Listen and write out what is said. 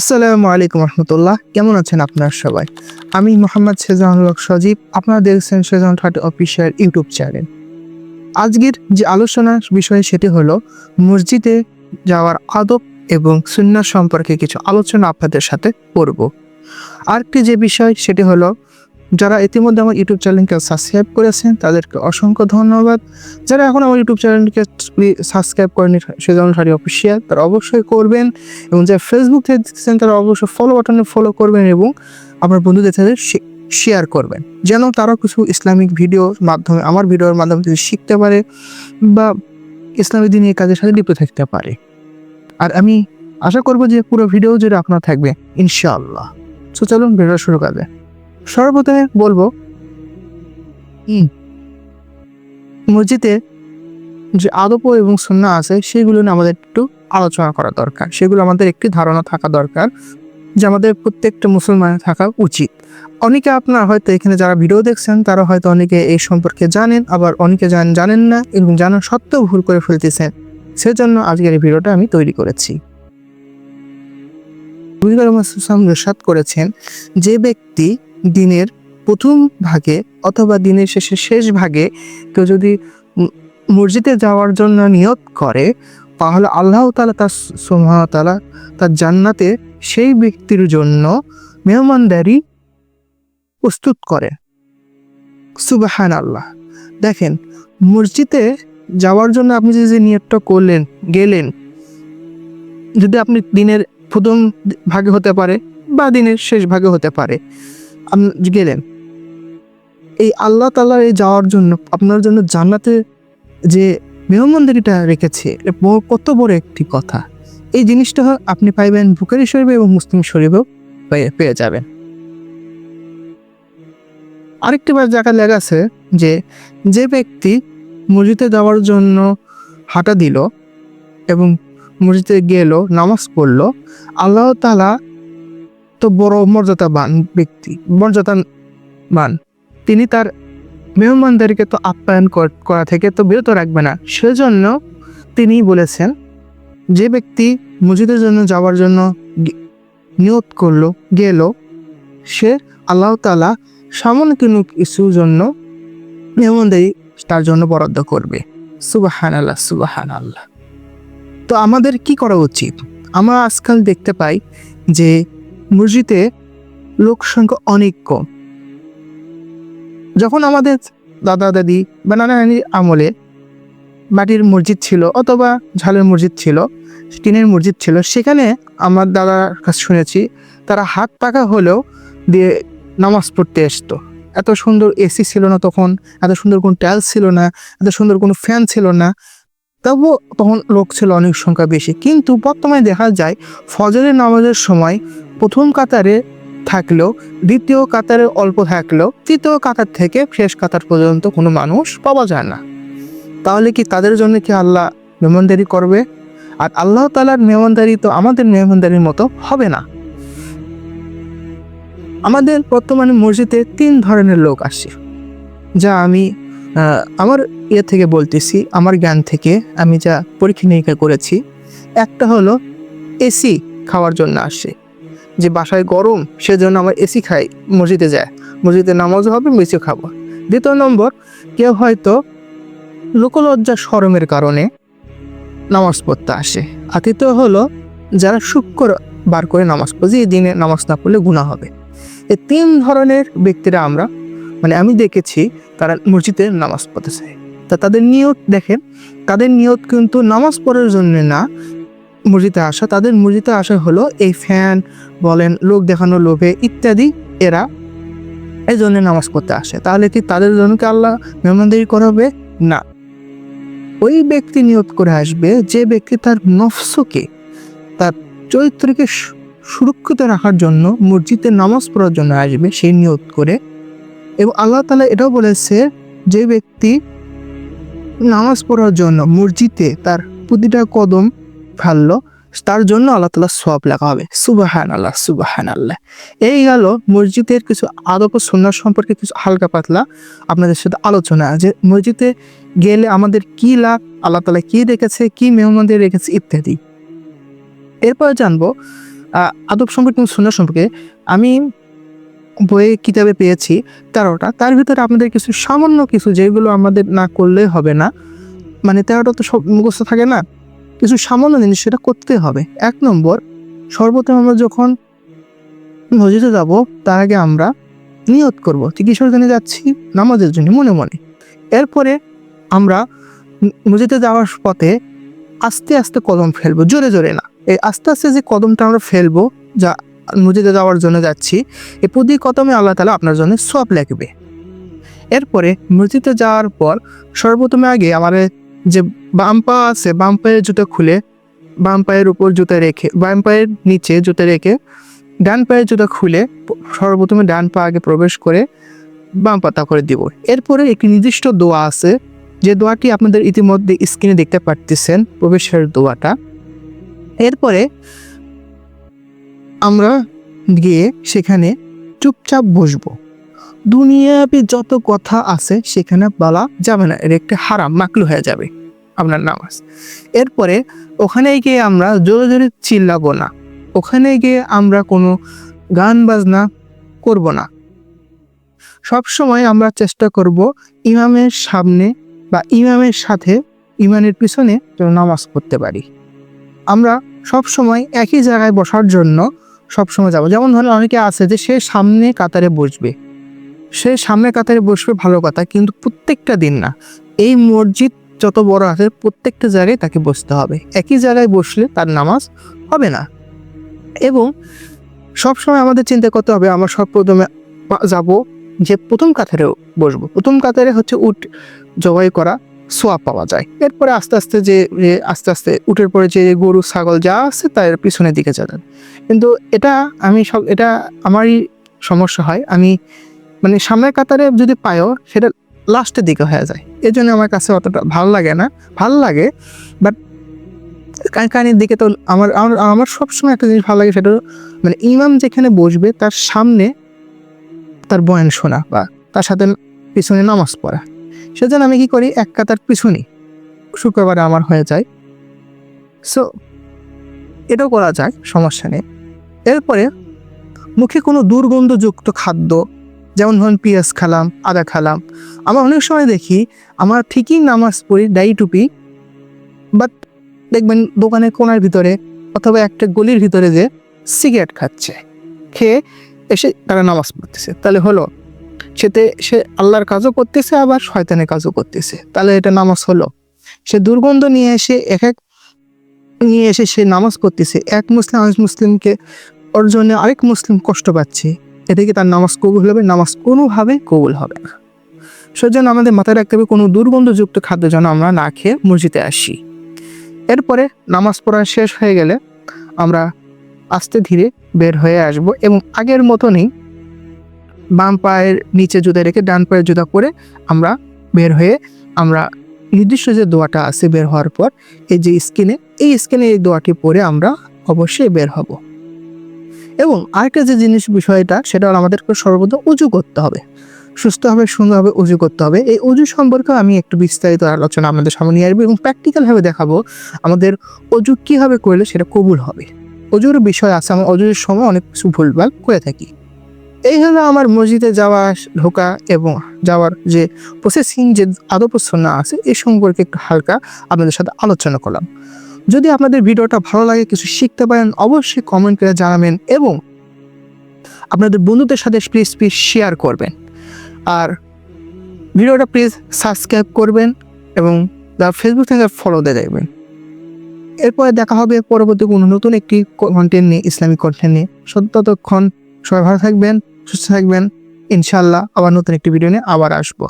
আসসালামু আলাইকুম রহমতুল্লাহ। কেমন আছেন আপনার সবাই? আমি মোহাম্মদ সেজানুল হক সজীব, আপনারা দেখছেন Shezan thirty official YouTube channel. আজকের যে আলোচনার বিষয় সেটি হলো মসজিদে যাওয়ার আদব এবং সুন্না সম্পর্কে কিছু আলোচনা আপনাদের সাথে করব। আরেকটি যে বিষয় সেটি হলো যারা ইতিমধ্যে আমার ইউটিউব চ্যানেলকে সাবস্ক্রাইব করেছেন, তাদেরকে অসংখ্য ধন্যবাদ। যারা এখন আমার ইউটিউব চ্যানেলকে সাবস্ক্রাইব করেনি সেজানুল থার্টি অফিসিয়াল তারা অবশ্যই করবেন। এবং যারা ফেসবুক থেকে দেখছেন তারা অবশ্যই ফলো বাটনে ফলো করবেন এবং আপনার বন্ধুদের সাথে শেয়ার করবেন। যেন তারা কিছু ইসলামিক ভিডিওর মাধ্যমে, আমার ভিডিওর মাধ্যমে কিছু শিখতে পারে বা ইসলামী দিনের কাজের সাথে লিপ্ত থাকতে পারে। আর আমি আশা করব যে পুরো ভিডিও যেটা আপনার থাকবে, ইনশাআল্লাহ। তো চলুন ভিডিও শুরু করবে সর্বপ্রথমে বলব মসজিদে যে আদব এবং সুন্না আছে, সেগুলো নিয়ে আমাদের একটু আলোচনা করা দরকার। সেগুলো আমাদের একটি ধারণা থাকা দরকার যে আমাদের প্রত্যেকটা মুসলমানের থাকা উচিত। অনেকে আপনার হয়তো এখানে যারা ভিডিও দেখছেন, তারা হয়তো অনেকে এই সম্পর্কে জানেন, আবার অনেকে জান, জানেন না এবং জানা সত্ত্বেও ভুল করে ফেলতেছেন। সেজন্য আজকের এই ভিডিওটা আমি তৈরি করেছি। সাদ করেছেন, যে ব্যক্তি দিনের প্রথম ভাগে অথবা দিনের শেষে শেষ ভাগে কেউ যদি মসজিদে যাওয়ার জন্য নিয়ত করে, তাহলে আল্লাহ তালা তার সুমতালা তার জান্নাতে সেই ব্যক্তির জন্য মেহমানদারি প্রস্তুত করে। সুবাহান আল্লাহ দেখেন, মসজিদে যাওয়ার জন্য আপনি যে নিয়তটা করলেন, গেলেন, যদি আপনি দিনের প্রথম ভাগে হতে পারে বা দিনের শেষ ভাগে হতে পারে গেলেন। এই আল্লাহ তালার এই যাওয়ার জন্য, আপনার জন্য জান্নাতে যে মেহমানদারিটা রেখেছে, এটা কত বড় একটি কথা। এই জিনিসটা আপনি পাইবেন বুকারি শরীফে এবং মুসলিম শরীফেও পেয়ে- যাবেন। আরেকটি বার জায়গা লেখা আছে যে যে ব্যক্তি মসজিদে যাওয়ার জন্য হাঁটা দিল এবং মসজিদে গেল, নামাজ পড়ল, আল্লাহ তালা তো বড় মর্যাদাবান ব্যক্তি, মর্যাদাবান। তিনি তার মেহমানদারিকে তো আপ্যায়ন করা থেকে তো বিরত রাখবে না। সেজন্য তিনি বলেছেন, যে ব্যক্তি মসজিদের জন্য যাওয়ার জন্য নিয়ত করল, গেল, সে আল্লাহ তালা সামান্য কোনো কিছুর জন্য মেহমানদারি তার জন্য বরাদ্দ করবে। সুবাহান আল্লাহ সুবাহান আল্লাহ তো আমাদের কি করা উচিত? আমরা আজকাল দেখতে পাই যে মসজিদে লোক সংখ্যা অনেক কম। যখন আমাদের দাদা, দাদি বা নানা নানির আমলে মাটির মসজিদ ছিল অথবা ঝালের মসজিদ ছিল, টিনের মসজিদ ছিল, সেখানে আমার দাদার কাছে শুনেছি, তারা হাত পাকা হলেও দিয়ে নামাজ পড়তে আসতো। এত সুন্দর এসি ছিল না তখন, এত সুন্দর কোনো টাইলস ছিল না, এত সুন্দর কোনো ফ্যান ছিল না। তবুও তখন লোক ছিল অনেক সংখ্যা বেশি। কিন্তু বর্তমানে দেখা যায়, ফজরের নামাজের সময় প্রথম কাতারে থাকলেও, দ্বিতীয় কাতারে অল্প থাকলেও, তৃতীয় কাতার থেকে শেষ কাতার পর্যন্ত কোনো মানুষ পাওয়া যায় না। তাহলে কি তাদের জন্য কি আল্লাহ মেহমানদারি করবে? আর আল্লাহ তালার মেহমানদারি তো আমাদের মেহমানদারির মতো হবে না। আমাদের বর্তমানে মসজিদে তিন ধরনের লোক আসে, যা আমি আমার ইয়ে থেকে বলতেছি, আমার জ্ঞান থেকে আমি যা পরীক্ষা নিরীক্ষা করেছি, একটা হলো এসি খাওয়ার জন্য আসে। যে বাসায় গরম, সেজন্য আমার এসি খাই, মসজিদে যায়। মসজিদে নামাজও হবে বেশিও খাব। দ্বিতীয় নম্বর, কেউ হয়তো লোকলজ্জা শরমের কারণে নামাজ পড়তে আসে। আর তৃতীয় হলো, যারা শুক্র বার করে নামাজ পড়ে, যে এই দিনে নামাজ না পড়লে গুণা হবে। এই তিন ধরনের ব্যক্তিরা আমরা মানে আমি দেখেছি তারা মসজিদে নামাজ পড়তে চায় তা তাদের নিয়ত দেখেন, তাদের নিয়ত কিন্তু নামাজ পড়ার জন্য না, মসজিদে আসা। তাদের মসজিদে আসা হলো এই ফ্যান, বলেন, লোক দেখানো লোভে ইত্যাদি, এরা এই জন্য নামাজ পড়তে আসে। তাহলে কি তাদের জন্য কি আল্লাহ মেহমানদারি করাবে? না। ওই ব্যক্তি নিয়ত করে আসবে, যে ব্যক্তি তার নফসকে, তার চরিত্রকে সুরক্ষিত রাখার জন্য মসজিদে নামাজ পড়ার জন্য আসবে সেই নিয়ত করে এবং আল্লাহ তালা এটাও বলেছে যে ব্যক্তি নামাজ পড়ার জন্য মসজিদে তার প্রতিটা কদম ফেলল, তার জন্য আল্লাহ তালা সব লেখা হবে। সুবাহান আল্লাহ সুবাহান আল্লাহ এই গেল মসজিদের কিছু আদব সুন্নাহ সম্পর্কে কিছু হালকা পাতলা আপনাদের সাথে আলোচনা। যে মসজিদে গেলে আমাদের কি লাভ আল্লাহ তালা কি রেখেছে, কি মেহমানদের রেখেছে, ইত্যাদি। এরপর জানব আদব সম্পর্কে সুন্নাহ সম্পর্কে। আমি বইয়ে কিতাবে পেয়েছি তেরোটা, তার ভিতরে আপনাদের কিছু সামান্য কিছু যেগুলো আমাদের না করলে হবে না মানে তেরোটা তো সব মুখস্থ থাকে না, কিছু সামান্য জিনিস সেটা করতে হবে। এক নম্বর, সর্বপ্রথম আমরা যখন মসজিদে যাব, তার আগে আমরা নিয়ত করব কিশোর জন্য যাচ্ছি নামাজের জন্য মনে মনে। এরপরে আমরা মসজিদে যাওয়ার পথে আস্তে আস্তে কদম ফেলব, জোরে জোরে না। এই আস্তে আস্তে যে কদমটা আমরা ফেলব, যা মসজিদে যাওয়ার জন্য যাচ্ছি। এ প্রতি কদমে আল্লাহ তালা আপনার জন্য সব লাগবে এরপরে মসজিদে যাওয়ার পর সর্বপ্রথমে আগে আমার যে বাম পা আছে, বাম পায়ের জুতো খুলে, বাম পায়ের উপর জুতো রেখে, বাম পায়ের নিচে জুতো রেখে, ডান পায়ের জুতো খুলে সর্বপ্রথমে ডান পা আগে প্রবেশ করে বাম পাতা করে দিব। এরপরে একটি নির্দিষ্ট দোয়া আছে। যে দোয়াটি আপনাদের ইতিমধ্যে স্ক্রিনে দেখতে পারতেছেন, প্রবেশের দোয়াটা। এরপরে আমরা গিয়ে সেখানে চুপচাপ বসবো। দুনিয়াবি যত কথা আছে সেখানে বলা যাবে না, এর একটা হারাম মাকলু হয়ে যাবে আপনার নামাজ। এরপরে ওখানে গিয়ে আমরা জোরে জোরে চিল্লাবো না। ওখানে গিয়ে আমরা কোনো গান বাজনা করব না। সব সময় আমরা চেষ্টা করব ইমামের সামনে বা ইমামের সাথে ইমানের পিছনে নামাজ পড়তে পারি। আমরা সব সময় একই জায়গায় বসার জন্য সব সময় যাব। যেমন ধরেন অনেকে আছে যে সে সামনে কাতারে বসবে। সে সামনে কাতারে বসবে ভালো কথা, কিন্তু প্রত্যেকটা দিন না। এই মসজিদ যত বড় আছে, প্রত্যেকটা জায়গায় তাকে বসতে হবে। একই জায়গায় বসলে তার নামাজ হবে না। এবং সবসময় আমাদের চিন্তা করতে হবে, আমরা সব প্রথমে যাব যে প্রথম কাতারেও বসবো। প্রথম কাতারে হচ্ছে উট জবাই করা সোয়াব পাওয়া যায়। এরপরে আস্তে আস্তে যে আস্তে আস্তে উটের পরে যে গরু, ছাগল যা আছে তার পিছনের দিকে যাবেন। কিন্তু এটা আমি সব, এটা আমারই সমস্যা হয়। আমি মানে সামনের কাতারে যদি পাইও সেটা লাস্টের দিকে হয়ে যায়। এই জন্য আমার কাছে অতটা ভালো লাগে না। ভালো লাগে, বাট কানের দিকে তো আমার আমার আমার সবসময় একটা জিনিস ভালো লাগে সেটা মানে ইমাম যেখানে বসবে তার সামনে তার বয়ান শোনা বা তার সাথে পিছনে নামাজ পড়া। সেজন্য আমি কি করি, এক কাতার পিছনে শুক্রবারে আমার হয়ে যায়। সো এটাও করা যায় সমস্যা নেই। এরপরে মুখে কোনো দুর্গন্ধযুক্ত খাদ্য, যেমন ধরুন পেঁয়াজ খালাম, আদা খালাম, আমরা অনেক সময় দেখি, আমার ঠিকই নামাজ পড়ি, ডাই টুপি বাট দেখবেন দোকানের কোনার ভিতরে অথবা একটা গলির ভিতরে যে সিগারেট খাচ্ছে, খেয়ে এসে তারা নামাজ পড়তেছে। তাহলে হলো সেতে সে আল্লাহর কাজও করতেছে, আবার শয়তানের কাজও করতেছে। তাহলে এটা নামাজ হলো। সে দুর্গন্ধ নিয়ে এসে, এক এক নিয়ে এসে সে নামাজ পড়তেছে। এক মুসলিম আরেক মুসলিমকে ওর জন্য আরেক মুসলিম কষ্ট পাচ্ছে। এতে কি তার নামাজ কবুল হবে, নামাজ কোনোভাবে কবুল হবে না। সেজন্য আমাদের মাথায় রাখতে হবে, কোনো দুর্গন্ধযুক্ত খাদ্য যেন আমরা না খেয়ে মসজিদে আসি। এরপরে নামাজ পড়া শেষ হয়ে গেলে আমরা আস্তে ধীরে বের হয়ে আসব এবং আগের মতনই বাম পায়ের নিচে জুতা রেখে ডান পায়ের জুতা করে আমরা বের হয়ে আমরা নির্দিষ্ট যে দোয়াটা আছে বের হওয়ার পর এই যে স্কিনে, এই স্কিনে এই দোয়াটি পরে আমরা অবশ্যই বের হব। এবং আরেকটা যে জিনিস বিষয়টা, সেটা আমাদেরকে সর্বদা উজু করতে হবে। সুস্থভাবে সুন্দরভাবে উজু করতে হবে। এই উজু সম্পর্কে আমি একটু বিস্তারিত আলোচনা আমাদের সামনে নিয়ে আসব এবং প্র্যাকটিক্যালভাবে দেখাবো আমাদের অজু কীভাবে করলে সেটা কবুল হবে। অজুর বিষয় আছে, আমার অজুর সময় অনেক কিছু ভুলভাল করে থাকি। এই হলো আমার মসজিদে যাওয়া, ঢোকা এবং যাওয়ার যে প্রসেসিং যে আদপসন্না আছে এই সম্পর্কে একটু হালকা আপনাদের সাথে আলোচনা করলাম। যদি আপনাদের ভিডিওটা ভালো লাগে, কিছু শিখতে পারেন, অবশ্যই কমেন্ট করে জানাবেন এবং আপনাদের বন্ধুদের সাথে প্লিজ প্লিজ শেয়ার করবেন। আর ভিডিওটা প্লিজ সাবস্ক্রাইব করবেন এবং ফেসবুক থেকে ফলো দিয়ে দেখবেন। এরপরে দেখা হবে পরবর্তী কোনো নতুন একটি কন্টেন্ট নিয়ে, ইসলামিক কন্টেন্ট নিয়ে। সত্য ততক্ষণ সবাই ভালো থাকবেন। সুস্থ থাকবেন। ইনশাল্লাহ আবার নতুন একটি ভিডিও নিয়ে আবার আসব।